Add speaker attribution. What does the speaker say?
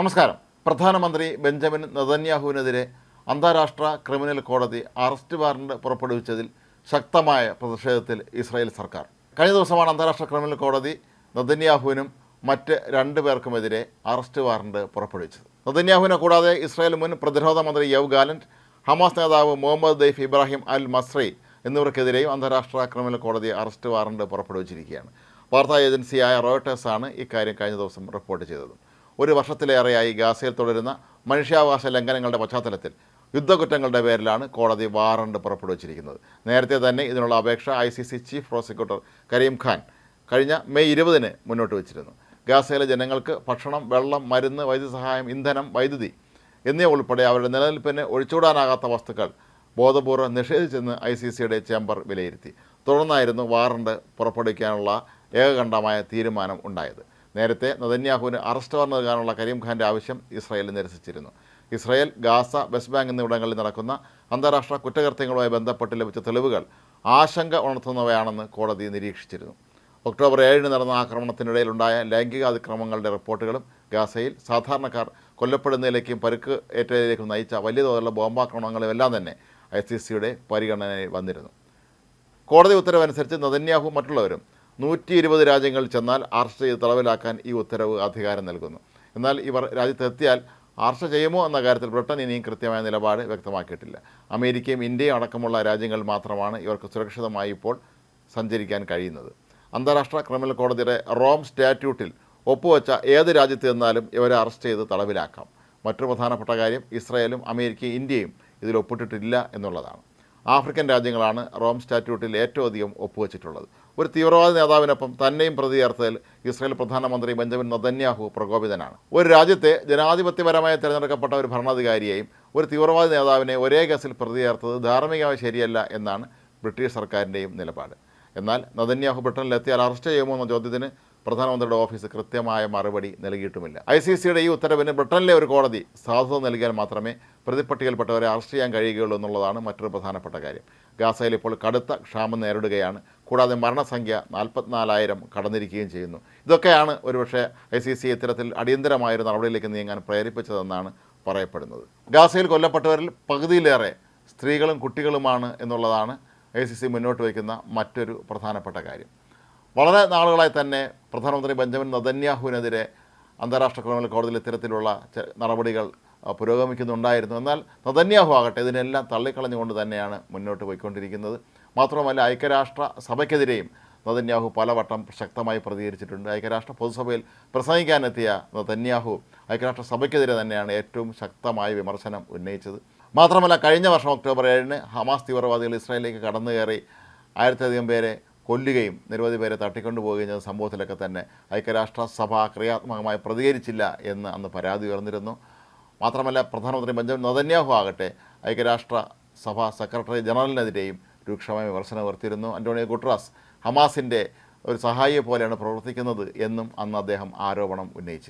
Speaker 1: നമസ്കാരം. പ്രധാനമന്ത്രി ബെഞ്ചമിൻ നദന്യാഹുവിനെതിരെ അന്താരാഷ്ട്ര ക്രിമിനൽ കോടതി അറസ്റ്റ് വാറണ്ട് പുറപ്പെടുവിച്ചതിൽ ശക്തമായ പ്രതിഷേധത്തിൽ ഇസ്രായേൽ സർക്കാർ. കഴിഞ്ഞ ദിവസമാണ് അന്താരാഷ്ട്ര ക്രിമിനൽ കോടതി നദന്യാഹുവിനും മറ്റ് രണ്ടു പേർക്കുമെതിരെ അറസ്റ്റ് വാറണ്ട് പുറപ്പെടുവിച്ചത്. നദന്യാഹുവിനെ കൂടാതെ ഇസ്രായേൽ മുൻ പ്രതിരോധ മന്ത്രി യവ് ഗാലന്റ് ഹമാസ് നേതാവ് Mohammed Deif Ibrahim al Masri എന്നിവർക്കെതിരെയും അന്താരാഷ്ട്ര ക്രിമിനൽ കോടതി അറസ്റ്റ് വാറണ്ട് പുറപ്പെടുവിച്ചിരിക്കുകയാണ്. വാർത്താ ഏജൻസിയായ റോയട്ടേഴ്സാണ് ഇക്കാര്യം കഴിഞ്ഞ ദിവസം റിപ്പോർട്ട് ചെയ്തത്. ഒരു വർഷത്തിലേറെയായി ഗാസയിൽ തുടരുന്ന മനുഷ്യാവകാശ ലംഘനങ്ങളുടെ പശ്ചാത്തലത്തിൽ യുദ്ധകുറ്റങ്ങളുടെ പേരിലാണ് കോടതി വാറണ്ട് പുറപ്പെടുവിച്ചിരിക്കുന്നത്. നേരത്തെ തന്നെ ഇതിനുള്ള അപേക്ഷ I C C chief prosecutor Karim Khan കഴിഞ്ഞ മെയ് ഇരുപതിന് മുന്നോട്ട് വച്ചിരുന്നു. ഗാസയിലെ ജനങ്ങൾക്ക് ഭക്ഷണം വെള്ളം മരുന്ന് വൈദ്യുതി സഹായം ഇന്ധനം വൈദ്യുതി എന്നിവ ഉൾപ്പെടെ അവരുടെ നിലനിൽപ്പിന് ഒഴിച്ചുകൂടാനാകാത്ത വസ്തുക്കൾ ബോധപൂർവം നിഷേധിച്ചെന്ന് ഐ സി സിയുടെ ചേംബർ വിലയിരുത്തി. തുടർന്നായിരുന്നു വാറണ്ട് പുറപ്പെടുവിക്കാനുള്ള ഏകകണ്ഠമായ തീരുമാനം ഉണ്ടായത്. നേരത്തെ നദന്യാഹുവിന് അറസ്റ്റ് വാറണ്ട് നൽകാനുള്ള കരീം ഖാന്റെ ആവശ്യം ഇസ്രായേൽ നിരസിച്ചിരുന്നു. ഇസ്രായേൽ ഗാസ വെസ്റ്റ് ബാങ്ക് എന്നിവിടങ്ങളിൽ നടക്കുന്ന അന്താരാഷ്ട്ര കുറ്റകൃത്യങ്ങളുമായി ബന്ധപ്പെട്ട് ലഭിച്ച തെളിവുകൾ ആശങ്ക ഉണർത്തുന്നവയാണെന്ന് കോടതി നിരീക്ഷിച്ചിരുന്നു. ഒക്ടോബർ ഏഴിന് നടന്ന ആക്രമണത്തിനിടയിലുണ്ടായ ലൈംഗിക അതിക്രമങ്ങളുടെ റിപ്പോർട്ടുകളും ഗാസയിൽ സാധാരണക്കാർ കൊല്ലപ്പെടുന്നതിലേക്കും പരുക്ക് ഏറ്റതിലേക്കും നയിച്ച വലിയ തോതിലുള്ള ബോംബാക്രമണങ്ങളും എല്ലാം തന്നെ ഐ സി സിയുടെ പരിഗണനയിൽ വന്നിരുന്നു. കോടതി ഉത്തരവനുസരിച്ച് നദന്യാഹു മറ്റുള്ളവരും നൂറ്റി ഇരുപത് രാജ്യങ്ങളിൽ ചെന്നാൽ അറസ്റ്റ് ചെയ്ത് തടവിലാക്കാൻ ഈ ഉത്തരവ് അധികാരം നൽകുന്നു. എന്നാൽ ഇവർ രാജ്യത്തെത്തിയാൽ അറസ്റ്റ് ചെയ്യുമോ എന്ന കാര്യത്തിൽ ബ്രിട്ടൻ ഇനിയും കൃത്യമായ നിലപാട് വ്യക്തമാക്കിയിട്ടില്ല. അമേരിക്കയും ഇന്ത്യയും അടക്കമുള്ള രാജ്യങ്ങൾ മാത്രമാണ് ഇവർക്ക് സുരക്ഷിതമായി ഇപ്പോൾ സഞ്ചരിക്കാൻ കഴിയുന്നത്. അന്താരാഷ്ട്ര ക്രിമിനൽ കോടതിയുടെ റോം സ്റ്റാറ്റ്യൂട്ടിൽ ഒപ്പുവെച്ച ഏത് രാജ്യത്ത് നിന്നാലും ഇവരെ അറസ്റ്റ് ചെയ്ത് തടവിലാക്കാം. മറ്റൊരു പ്രധാനപ്പെട്ട കാര്യം ഇസ്രായേലും അമേരിക്കയും ഇന്ത്യയും ഇതിൽ ഒപ്പിട്ടിട്ടില്ല എന്നുള്ളതാണ്. ആഫ്രിക്കൻ രാജ്യങ്ങളാണ് റോം സ്റ്റാറ്റ്യൂട്ടിൽ ഏറ്റവും അധികം ഒപ്പുവെച്ചിട്ടുള്ളത്. ഒരു തീവ്രവാദ നേതാവിനൊപ്പം തന്നെയും പ്രതി ചേർത്തതിൽ ഇസ്രായേൽ പ്രധാനമന്ത്രി ബെഞ്ചമിൻ നദന്യാഹു പ്രകോപിതനാണ്. ഒരു രാജ്യത്തെ ജനാധിപത്യപരമായി തിരഞ്ഞെടുക്കപ്പെട്ട ഒരു ഭരണാധികാരിയെയും ഒരു തീവ്രവാദ നേതാവിനെ ഒരേ കേസിൽ പ്രതി ചേർത്തത് ധാർമ്മികമായി ശരിയല്ല എന്നാണ് ബ്രിട്ടീഷ് സർക്കാരിന്റെയും നിലപാട്. എന്നാൽ നദന്യാഹു ബ്രിട്ടനിലെത്തിയാൽ അറസ്റ്റ് ചെയ്യുമോ എന്ന ചോദ്യത്തിന് പ്രധാനമന്ത്രിയുടെ ഓഫീസ് കൃത്യമായ മറുപടി നൽകിയിട്ടുമില്ല. ഐ സി സിയുടെ ഈ ഉത്തരവിന് ബ്രിട്ടനിലെ ഒരു കോടതി സാധുത നൽകിയാൽ മാത്രമേ പ്രതിപ്പട്ടികയിൽപ്പെട്ടവരെ അറസ്റ്റ് ചെയ്യാൻ കഴിയുകയുള്ളൂ എന്നുള്ളതാണ് മറ്റൊരു പ്രധാനപ്പെട്ട കാര്യം. ഗാസയിൽ ഇപ്പോൾ കടുത്ത ക്ഷാമം നേരിടുകയാണ്. കൂടാതെ മരണസംഖ്യ നാൽപ്പത്തിനാലായിരം കടന്നിരിക്കുകയും ചെയ്യുന്നു. ഇതൊക്കെയാണ് ഒരുപക്ഷെ ഐ സി സി ഇത്തരത്തിൽ അടിയന്തരമായൊരു നടപടിയിലേക്ക് നീങ്ങാൻ പ്രേരിപ്പിച്ചതെന്നാണ് പറയപ്പെടുന്നത്. ഗാസയിൽ കൊല്ലപ്പെട്ടവരിൽ പകുതിയിലേറെ സ്ത്രീകളും കുട്ടികളുമാണ് എന്നുള്ളതാണ് ഐ സി സി മുന്നോട്ട് വയ്ക്കുന്ന മറ്റൊരു പ്രധാനപ്പെട്ട കാര്യം. വളരെ നാളുകളായി തന്നെ പ്രധാനമന്ത്രി ബെഞ്ചമിൻ നദന്യാഹുവിനെതിരെ അന്താരാഷ്ട്ര ക്രിമിനൽ കോടതിയിൽ ഇത്തരത്തിലുള്ള നടപടികൾ പുരോഗമിക്കുന്നുണ്ടായിരുന്നു. എന്നാൽ നദന്യാഹു ആകട്ടെ ഇതിനെല്ലാം തള്ളിക്കളഞ്ഞുകൊണ്ട് തന്നെയാണ് മുന്നോട്ട് പോയിക്കൊണ്ടിരിക്കുന്നത്. മാത്രമല്ല ഐക്യരാഷ്ട്ര സഭയ്ക്കെതിരെയും നദന്യാഹു പലവട്ടം ശക്തമായി പ്രതികരിച്ചിട്ടുണ്ട്. ഐക്യരാഷ്ട്ര പൊതുസഭയിൽ പ്രസംഗിക്കാനെത്തിയ നദന്യാഹു ഐക്യരാഷ്ട്ര സഭയ്ക്കെതിരെ തന്നെയാണ് ഏറ്റവും ശക്തമായ വിമർശനം ഉന്നയിച്ചത്. മാത്രമല്ല കഴിഞ്ഞ വർഷം ഒക്ടോബർ ഏഴിന് ഹമാസ് തീവ്രവാദികൾ ഇസ്രായേലിലേക്ക് കടന്നു കയറി ആയിരത്തിലധികം പേരെ കൊല്ലുകയും നിരവധി പേരെ തട്ടിക്കൊണ്ടുപോവുകയും ചെയ്ത സംഭവത്തിലൊക്കെ തന്നെ ഐക്യരാഷ്ട്രസഭ ക്രിയാത്മകമായി പ്രതികരിച്ചില്ല എന്ന് അന്ന് പരാതി ഉയർന്നിരുന്നു. മാത്രമല്ല പ്രധാനമന്ത്രി ബെഞ്ചമിൻ നദന്യാഹു ആകട്ടെ ഐക്യരാഷ്ട്ര സഭ സെക്രട്ടറി ജനറലിനെതിരെയും രൂക്ഷമായ വിമർശനം ഉയർത്തിയിരുന്നു. അന്റോണിയോ ഗുട്രാസ് ഹമാസിന്റെ ഒരു സഹായിയെ പോലെയാണ് പ്രവർത്തിക്കുന്നത് എന്നും അന്ന് അദ്ദേഹം ആരോപണം ഉന്നയിച്ചു